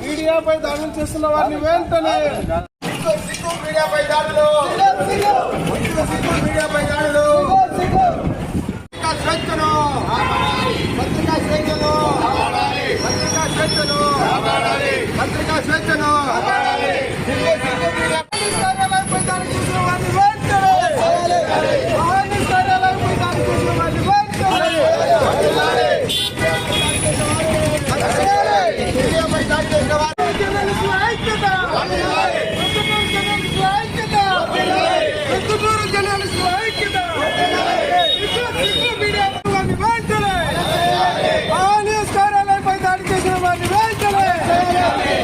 మీడియాపై దాడులు చేస్తున్న వారిని వెంటనే సిగ్గు మీడియాపై దాడులు సిగ్గు మీడియాపై దాడులు పత్రికా స్వేచ్ఛను పత్రికా స్వేచ్ఛను పత్రికా స్వేచ్ఛను పత్రికా స్వేచ్ఛను సిగ్గు సిగ్గు మీడియా కార్యాలయంపై దాడి చేసిన వారిని వెంటనే మహానీ కార్యాలయంపై దాడి చేసిన వారిని వెంటనే మీడియాపై దాడి చేసిన వారిని జర్నలిస్టుల ఐక్యత జర్నలిస్టుల ఐక్యత ప్రతిపూరు జర్నలిస్టుల ఐక్యత సిగ్గు మీడియా వారిని వెంటనే మహాన్యూస్ కార్యాలయంపై దాడి చేసిన వారిని వెంటనే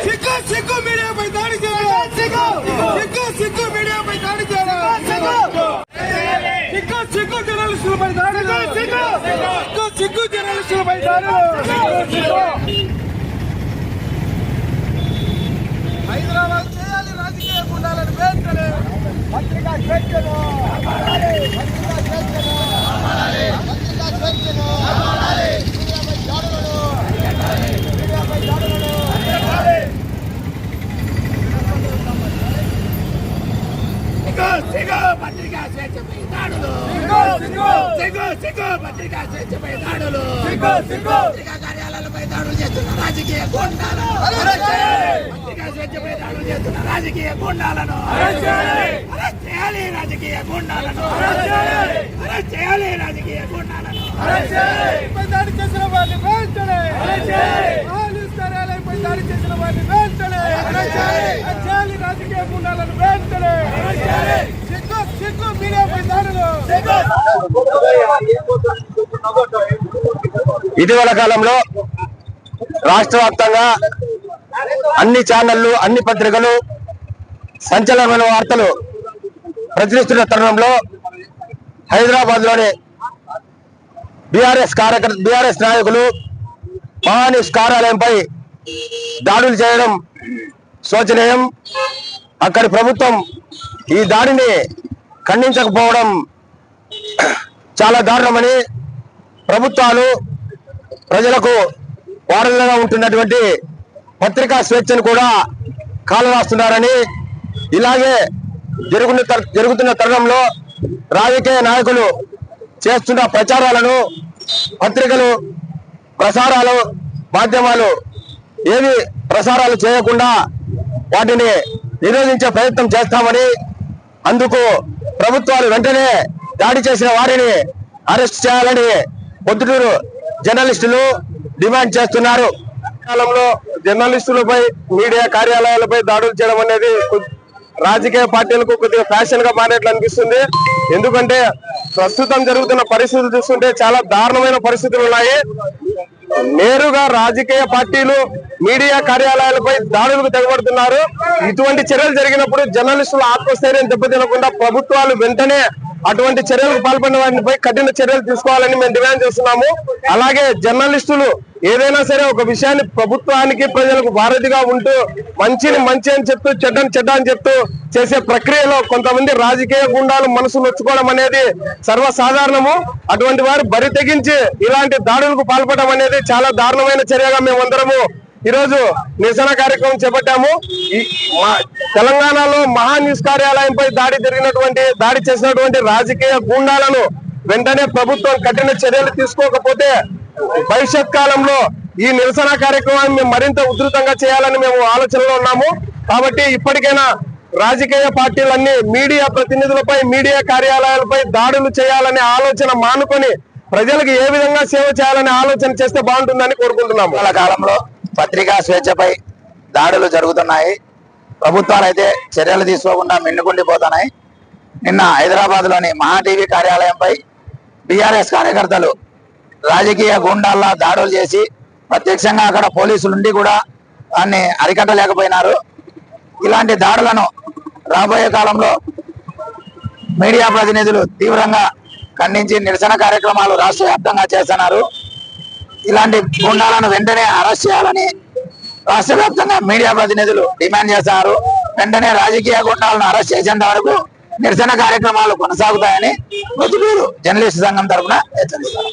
సిగ్గు సిగ్గు మీడియాపై దాడి చేయడం సిగ్గు సిగ్గు సిగ్గు మీడియాపై దాడి చేయడం సిగ్గు సిగ్గు జర్నలిస్టులపై దాడి సిగ్గు సిగ్గు సిగ్గు జర్నలిస్టులపై దాడి హైదరాబాద్ చేయాలి రాజకీయ గుండాలను వెంటనే పత్రికా స్వేచ్ఛను పత్రికా స్వేచ్ఛను పత్రికా స్వేచ్ఛను మీడియాపై దాడులను మీడియాపై దాడులను సిగో పత్రికా స్వేచ్ఛపై దాడులు సిగ్గు సిగో సిగో పత్రికా స్వేచ్ఛపై దాడులు సిగ్గు సిగ్గు పత్రికా కార్యాలయాలపై దాడులు చేస్తున్న రాజకీయ గుండాలు! పత్రికా స్వేచ్ఛపై దాడులు చేస్తున్న రాజకీయ గుండాలను. అరెస్ట్ చేయాలి! అరెస్ట్ చేయాలి రాజకీయ గుండాలను. అరెస్ట్ చేయాలి! అరెస్ట్ చేయాలి రాజకీయ గుండాలను. అరెస్ట్ చేయాలి! పై దాడి చేసిన వారిని వెంటనే మహాన్యూస్ కార్యాలయంపై దాడి చేసిన వారిని వెంటనే అరెస్ట్ చేయాలి. రాజకీయ గుండాలను వెంటనే ఇటీవల కాలంలో రాష్ట్ర వ్యాప్తంగా అన్ని ఛానళ్ళు అన్ని పత్రికలు సంచలనమైన వార్తలు ప్రచురిస్తున్న తరుణంలో హైదరాబాద్లోని బీఆర్ఎస్ కార్యకర్త బీఆర్ఎస్ నాయకులు మహాన్యూస్ కార్యాలయంపై దాడులు చేయడం శోచనీయం. అక్కడి ప్రభుత్వం ఈ దాడిని ఖండించకపోవడం చాలా దారుణమని ప్రభుత్వాలు ప్రజలకు వారలుగా ఉంటున్నటువంటి పత్రికా స్వేచ్ఛను కూడా కాలరాస్తున్నారని ఇలాగే జరుగుతున్న జరుగుతున్న తరుణంలో రాజకీయ నాయకులు చేస్తున్న ప్రచారాలను పత్రికలు ప్రసారాలు మాధ్యమాలు ఏవి ప్రసారాలు చేయకుండా వాటిని నిరోధించే ప్రయత్నం చేస్తామని అందుకు ప్రభుత్వాలు వెంటనే దాడి చేసిన వారిని అరెస్ట్ చేయాలని పొద్దుటూరు జర్నలిస్టులు డిమాండ్ చేస్తున్నారు. కాలంలో జర్నలిస్టులపై మీడియా కార్యాలయాలపై దాడులు చేయడం అనేది రాజకీయ పార్టీలకు కొద్దిగా ఫ్యాషన్గా మారేట్లు అనిపిస్తుంది. ఎందుకంటే ప్రస్తుతం జరుగుతున్న పరిస్థితులు చూస్తుంటే చాలా దారుణమైన పరిస్థితులు ఉన్నాయి. నేరుగా రాజకీయ పార్టీలు మీడియా కార్యాలయాలపై దాడులకు తెగబడుతున్నారు. ఇటువంటి చర్యలు జరిగినప్పుడు జర్నలిస్టుల ఆత్మస్థైర్యం దెబ్బతినకుండా ప్రభుత్వాలు వెంటనే అటువంటి చర్యలకు పాల్పడిన వారిపై కఠిన చర్యలు తీసుకోవాలని మేము డిమాండ్ చేస్తున్నాము. అలాగే జర్నలిస్టులు ఏదైనా సరే ఒక విషయాన్ని ప్రభుత్వానికి ప్రజలకు వారధిగా ఉంటూ మంచిని మంచి అని చెప్తూ చెడ్డని చెడ్డ అని చెప్తూ చేసే ప్రక్రియలో కొంతమంది రాజకీయ గుండాలు మనసు నొచ్చుకోవడం అనేది సర్వసాధారణము. అటువంటి వారు బరి తెగించి ఇలాంటి దాడులకు పాల్పడడం అనేది చాలా దారుణమైన చర్యగా మేమందరము ఈరోజు నిరసన కార్యక్రమం చేపట్టాము. మా- తెలంగాణలో మహా న్యూస్ కార్యాలయంపై దాడి జరిగినటువంటి దాడి చేసినటువంటి రాజకీయ గూండాలను వెంటనే ప్రభుత్వం కఠిన చర్యలు తీసుకోకపోతే భవిష్యత్ కాలంలో ఈ నిరసన కార్యక్రమాన్ని మేము మరింత ఉధృతంగా చేయాలని మేము ఆలోచనలో ఉన్నాము. కాబట్టి ఇప్పటికైనా రాజకీయ పార్టీలన్నీ మీడియా ప్రతినిధులపై మీడియా కార్యాలయాలపై దాడులు చేయాలనే ఆలోచన మానుకొని ప్రజలకు ఏ విధంగా సేవ చేయాలనే ఆలోచన చేస్తే బాగుంటుందని కోరుకుంటున్నాము. ఇటీవల కాలంలో పత్రికా స్వేచ్ఛపై దాడులు జరుగుతున్నాయి. ప్రభుత్వాలు అయితే చర్యలు తీసుకోకుండా మిన్నుకుండిపోతున్నాయి. నిన్న హైదరాబాద్లోని మహా టీవీ కార్యాలయంపై బీఆర్ఎస్ కార్యకర్తలు రాజకీయ గుండాల్లా దాడులు చేసి ప్రత్యక్షంగా అక్కడ పోలీసులు ఉండి కూడా దాన్ని అరికట్టలేకపోయినారు. ఇలాంటి దాడులను రాబోయే కాలంలో మీడియా ప్రతినిధులు తీవ్రంగా ఖండించి నిరసన కార్యక్రమాలు రాష్ట్ర వ్యాప్తంగా చేస్తున్నారు. ఇలాంటి గుండాలను వెంటనే అరెస్ట్ చేయాలని రాష్ట్ర వ్యాప్తంగా మీడియా ప్రతినిధులు డిమాండ్ చేస్తున్నారు. వెంటనే రాజకీయ గుండాలను అరెస్ట్ చేసేంత వరకు నిరసన కార్యక్రమాలు కొనసాగుతాయని ప్రొద్దుటూరు జర్నలిస్ట్ సంఘం తరఫున హెచ్చరిస్తారు.